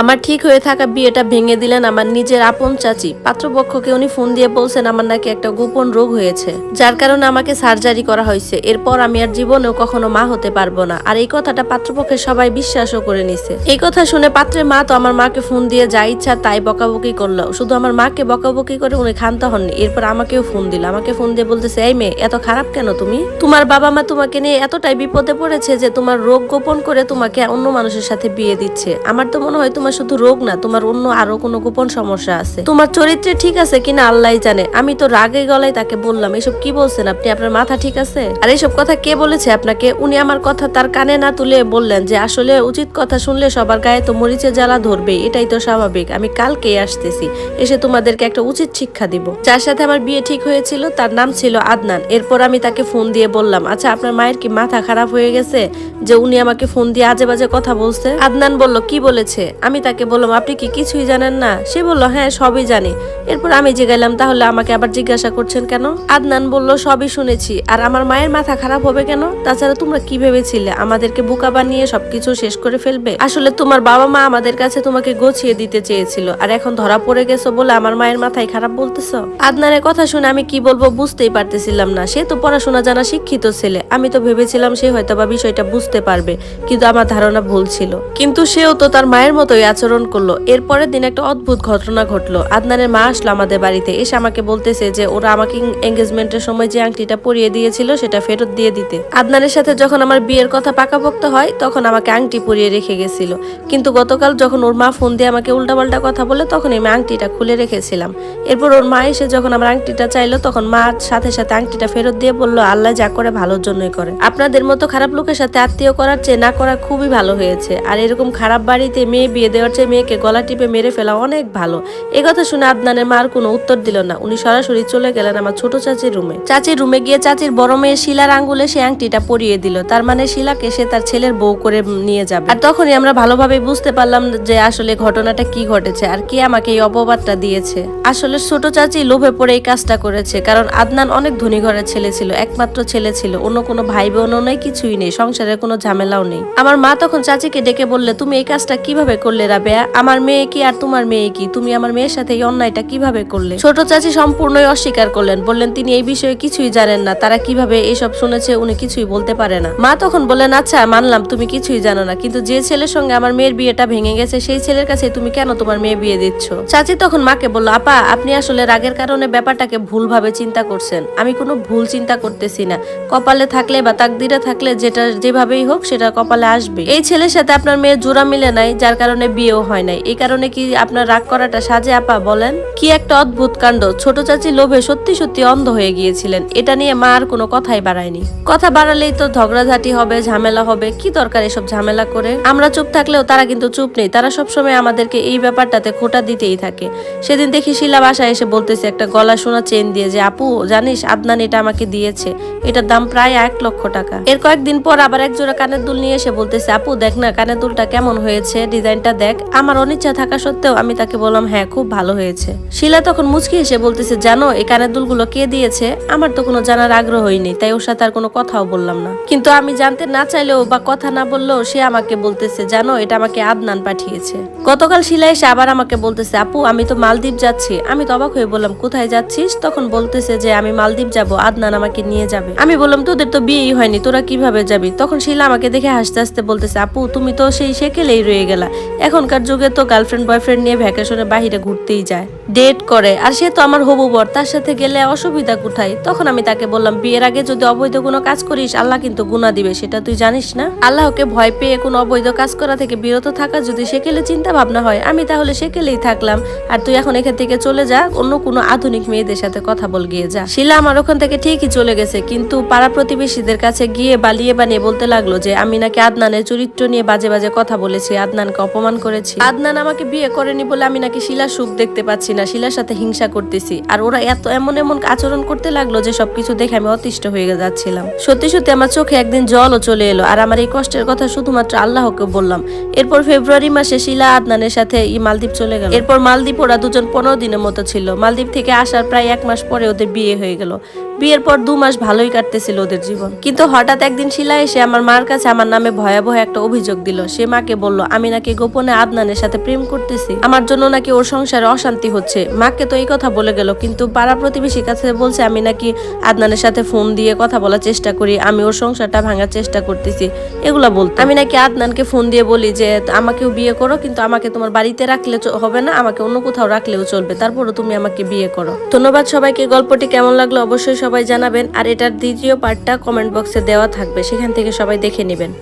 আমার ঠিক হয়ে থাকা বিয়েটা ভেঙে দিলেন আমার নিজের আপন চাচি। পাত্রপক্ষকে উনি ফোন দিয়ে বলছেন আমার নাকি একটা গোপন রোগ হয়েছে। যার কারণে আমাকে সার্জারি করা হয়েছে। এরপর আমি আর জীবনেও কখনো মা হতে পারব না। আর এই কথাটা পাত্রপক্ষের সবাই বিশ্বাসও করে নিছে। এই কথা শুনে পাত্রের মা তো আমার মাকে ফোন দিয়ে যা ইচ্ছা তাই বকাবকি করল। শুধু আমার মাকে বকাবকি করে উনি ক্ষান্ত হননি। এরপর আমাকেও ফোন দিল। আমাকে ফোন দিয়ে বলতেছে, এই মেয়ে, এত খারাপ কেন তুমি? তোমার বাবা মা তোমাকে নিয়ে এতটাই বিপদে পড়েছে যে তোমার রোগ গোপন করে তোমাকে অন্য মানুষের সাথে বিয়ে দিচ্ছে। আমার তো মনে হয় তোমার শুধু রোগ না, তোমার অন্য আরও কোনো গোপন সমস্যা আছে। তোমার চরিত্রে ঠিক আছে কিনা আল্লাহ জানে। আমি তো রাগে গলায় তাকে বললাম, এসব কি বলছেন আপনি? আপনার মাথা ঠিক আছে? আর এইসব কথা কে বলেছে আপনাকে? উনি আমার কথা তার কানে না তুলে বললেন যে, আসলে উচিত কথা শুনলে সবার গায়ে তো মরিচে জ্বালা ধরবে, এটাই তো স্বাভাবিক। আমি কালকেই আসতেছি, এসে তোমাদেরকে একটা উচিত শিক্ষা দিব। যার সাথে আমার বিয়ে ঠিক হয়েছিল, তার নাম ছিল আদনান। এরপর আমি তাকে ফোন দিয়ে বললাম আচ্ছা আপনার মায়ের কি মাথা খারাপ হয়ে গেছে যে, উনি আমাকে ফোন দিয়ে আজে বাজে কথা বলছে? আদনান বলল, কি বলেছে? আমি তাকে বললাম, আপনি কি কিছুই জানেন না? সে বলল হ্যাঁ সবই জানি। এরপর আমি জিগাইলাম তাহলে আমাকে আবার জিজ্ঞাসা করছেন কেন? আদনান বলল, সবই শুনেছি। আর আমার মায়ের মাথা খারাপ হবে কেন? তাছাড়া তোমরা কি ভেবেছিলে? আমাদেরকে বোকা বানিয়ে সবকিছু শেষ করে ফেলবে? আসলে তোমার বাবা মা আমাদের কাছে তোমাকে গছিয়ে দিতে চেয়েছিল, আর এখন ধরা পড়ে গেছো বলে আমার মায়ের মাথায় খারাপ বলতেছো? আদনানের কথা শুনে আমি কি বলব বুঝতেই পারতেছিলাম না। সে তো পড়াশোনা জানা শিক্ষিত ছেলে। আমি তো ভেবেছিলাম সে হয়তো বা বিষয়টা বুঝতে পারবে, কিন্তু আমার ধারণা ভুল ছিল। কিন্তু সেও তো তার মায়ের মতোই আচরণ করল। এরপরের দিন একটা অদ্ভুত ঘটনা ঘটলো। আদনানের মা আসলো আমাদের বাড়িতে, এসে আমাকে বলতেছে যে ওরা আমাকে এঙ্গেজমেন্টের সময় যে আংটিটা পরিয়ে দিয়েছিল সেটা ফেরত দিয়ে দিতে। আদনানের সাথে যখন আমার বিয়ের কথা পাকাপোক্ত হয়, তখন আমাকে আংটি পরিয়ে রেখে গেছিল। কিন্তু গতকাল যখন ওর মা ফোন দিয়ে আমাকে উল্টাপাল্টা কথা বলে তখন আমি আংটিটা খুলে রেখেছিলাম। এরপর ওর মা এসে যখন আমার আংটিটা চাইলো, তখন মা সাথে সাথে আংটিটা ফেরত দিয়ে বলল, আল্লাহ যা করে ভালোর জন্যই করে। আপনাদের মতো খারাপ লোকের সাথে আত্মীয় করার চেয়ে না করা খুবই ভালো হয়েছে। আর এরকম খারাপ বাড়িতে মেয়ে বিয়ে দেওয়ার চেয়ে মেয়েকে গলা টিপে মেরে ফেলা অনেক ভালো। এ কথা শুনে আদনানের মার কোনো উত্তর দিল না। উনি সরাসরি চলে গেলেন আমার ছোট চাচির রুমে। চাচির রুমে গিয়ে চাচির বড় মেয়ে শিলার আঙ্গুলে সে আংটিটা পরিয়ে দিল। তার মানে শিলাকে সে তার ছেলের বউ করে নিয়ে যাবে। আর তখনই আমরা ভালোভাবে বুঝতে পারলাম যে আসলে ঘটনাটা কি ঘটেছে আর কে আমাকে এই অপবাদটা দিয়েছে। আসলে ছোট চাচি লোভে পড়ে এই কাজটা করেছে কারণ আদনান অনেক ধনী ঘরের ছেলে ছিল, একমাত্র ছেলে ছিল। অন্য কোনো ভাই বোনও নেই কিছুই নেই, সংসারের কোনো ঝামেলাও নেই। আমার মা তখন চাচিকে ডেকে বললে, তুমি এই কাজটা কীভাবে করলে? রাবেয়া, আমার মেয়ে কি আর তোমার মেয়ে কি? তুমি আমার মেয়ের সাথে এই অন্যায়টা কীভাবে করলে? ছোট চাচি সম্পূর্ণই অস্বীকার করলেন, বললেন, তিনি এই বিষয়ে কিছুই জানেন না, তারা কীভাবে এসব শুনেছে উনি কিছুই বলতে পারে না। মা তখন বললেন আচ্ছা মানলাম, তুমি কিছুই জানো না, কিন্তু যে ছেলের সঙ্গে আমার মেয়ের বিয়েটা ভেঙে গেছে, সেই ছেলের কাছে তুমি কেন তোমার মেয়ে বিয়ে দিচ্ছ? চাচি তখন মাকে বলল, আপা, আপনি আসলে রাগের কারণে ব্যাপারটাকে ভুলভাবে চিন্তা করছেন। আমি কোনো ভুল চিন্তা করতেছি না। কপালে থাকলে বা তাকদিরে থাকলে যেটা যেভাবেই হোক, সেটা কপালে আসবে এই ছেলের সাথে আপনার মেয়ের জোড়া মিলে নাই, যার কারণে বিয়েও হয় নাই। এই কারণে কি আপনার রাগ করাটা সাজে আপা বলেন? কি একটা অদ্ভুত কাণ্ড। ছোট চাচি লোভে সত্যি সত্যি অন্ধ হয়ে গিয়েছিলেন। এটা নিয়ে মা আর কোনো কথাই বাড়ায়নি। কথা বাড়ালেই তো ঝগড়াঝাটি হবে, ঝামেলা হবে। কি দরকার এসব ঝামেলা করে? আমরা চুপ থাকলেও তারা কিন্তু চুপ নেই। তারা সবসময় আমাদেরকে এই ব্যাপারটাতে খোটা দিতেই থাকে। সেদিন দেখি শিলা বাসায় এসে বলতেছে একটা গলা সোনা চেন দিয়ে যে, আপু, জানিস আদনান এটা আমাকে দিয়েছে। এটার দাম প্রায় এক লক্ষ টাকা। এর কয়েকদিন পর আবার এক জোড়া কানের দুল নিয়ে এসে বলতেছে, আপু, দেখ না, কানের দুলটা কেমন হয়েছে? ডিজাইনটা দেখ, আমার অনিচ্ছা থাকা সত্ত্বেও আমি তাকে বললাম হ্যাঁ খুব ভালো হয়েছে। শিলা তখন মুচকি এসে বলতেছে, জানো, এই কানের দুলগুলো কে দিয়েছে? আমার তো কোনো জানার আগ্রহই নেই তাই ওর সাথে আর কোনো কথাও বললাম না। কিন্তু আমি জানতে না চাইলেও বা কথা না বললেও সে আমাকে বলতেছে, জানো, এটা আমাকে আদনান পাঠিয়েছে। গতকাল শিলা এসে আবার আমাকে বলতেছে, আপু, আমি তো মালদ্বীপ যাচ্ছি। আমি তো অবাক হয়ে বললাম, কোথায় যাচ্ছিস? তখন বলতেছে যে, আমি মালদ্বীপ যাব, আদনান আমাকে নিয়ে যাবে। আমি বললাম, তোদের তো বিয়েই হয়নি, তোরা কীভাবে যাবি? তখন শিলা আমাকে দেখে হাসতে হাসতে বলতেছে, আপু, তুমি তো সেই সেকেলেই রয়ে গেলা। এখনকার যুগে তো গার্লফ্রেন্ড বয়ফ্রেন্ড নিয়ে ভ্যাকেশনে বাহিরে ঘুরতেই যায়। ডেট করে, আর সে তো আমার হবু বর, তার সাথে গেলে অসুবিধা কোথায়? তখন আমি তাকে বললাম, বিয়ের আগে যদি অবৈধ কোনো কাজ করিস, আল্লাহ কিন্তু গুণা দিবে, সেটা তুই জানিস না? আল্লাহকে ভয় পেয়ে কোনো অবৈধ কাজ করা থেকে বিরত থাকা যদি সেকেলে চিন্তা ভাবনা হয়, আমি তাহলে সেকেলেই থাকলাম। আর তুই এখন এখান থেকে চলে যা, অন্য কোনো আধুনিক মেয়েদের সাথে কথা বল, গিয়ে যা। শিলা আমার ওখান থেকে ঠিকই চলে গেছে, কিন্তু পাড়া প্রতিবেশীদের কাছে গিয়ে বালিয়ে বানিয়ে বলতে লাগল যে, আমি নাকি আদনানের চরিত্র নিয়ে বাজে বাজে কথা বলেছি, আদনানকে অপমান করেছি। আদনান আমাকে বিয়ে করেনি বলে আমি নাকি শিলা সুখ দেখতে পাচ্ছি না, শিলার সাথে হিংসা করতেছি। আর ওরা এত এমন এমন আচরণ করতে লাগল যে সবকিছু দেখে আমি অতিষ্ঠ হয়ে যাচ্ছিলাম। সত্যি সত্যি আমার চোখে একদিন জলও চলে এলো আর আমার এই কষ্টের কথা শুধুমাত্র আল্লাহকে বললাম। এরপর ফেব্রুয়ারি মাসে শিলা আদনানের সাথে মালদ্বীপ চলে গেল। এরপর মালদ্বীপ ওরা দুজন পনেরো দিনের মতো ছিল। মালদ্বীপ থেকে আসার প্রায় এক মাস পরে ওদের বিয়ে হয়ে গেল। বিয়ের পর দু মাস ভালোই কাটতেছিল ওদের জীবন। কিন্তু হঠাৎ একদিন শিলা এসে আমার মার কাছে আমার নামে ভয়াবহ একটা অভিযোগ দিল। সে মাকে বলল, আমি নাকি গোপনে গোপনে আদনানের সাথে প্রেম করতেছি। আমার জন্য নাকি ওর সংসারে অশান্তি হচ্ছে। মাকে তো এই কথা বলে গেল, কিন্তু পাড়া প্রতিবেশীর কাছে বলছে, আমি নাকি আদনানের সাথে ফোন দিয়ে কথা বলার চেষ্টা করি, আমি ওর সংসারটা ভাঙার চেষ্টা করতেছি। এগুলা বলতে। আমি নাকি আদনানকে ফোন দিয়ে বলি যে, আমাকেও বিয়ে করো, কিন্তু আমাকে তোমার বাড়িতে রাখলে হবে না, আমাকে অন্য কোথাও রাখলেও চলবে, তারপরও তুমি আমাকে বিয়ে করো। ধন্যবাদ সবাইকে, গল্পটি কেমন লাগল অবশ্যই সবাই জানাবেন, আর এটার দ্বিতীয় পার্টটা কমেন্ট বক্সে দেওয়া থাকবে, সেখান থেকে সবাই দেখে নেবেন।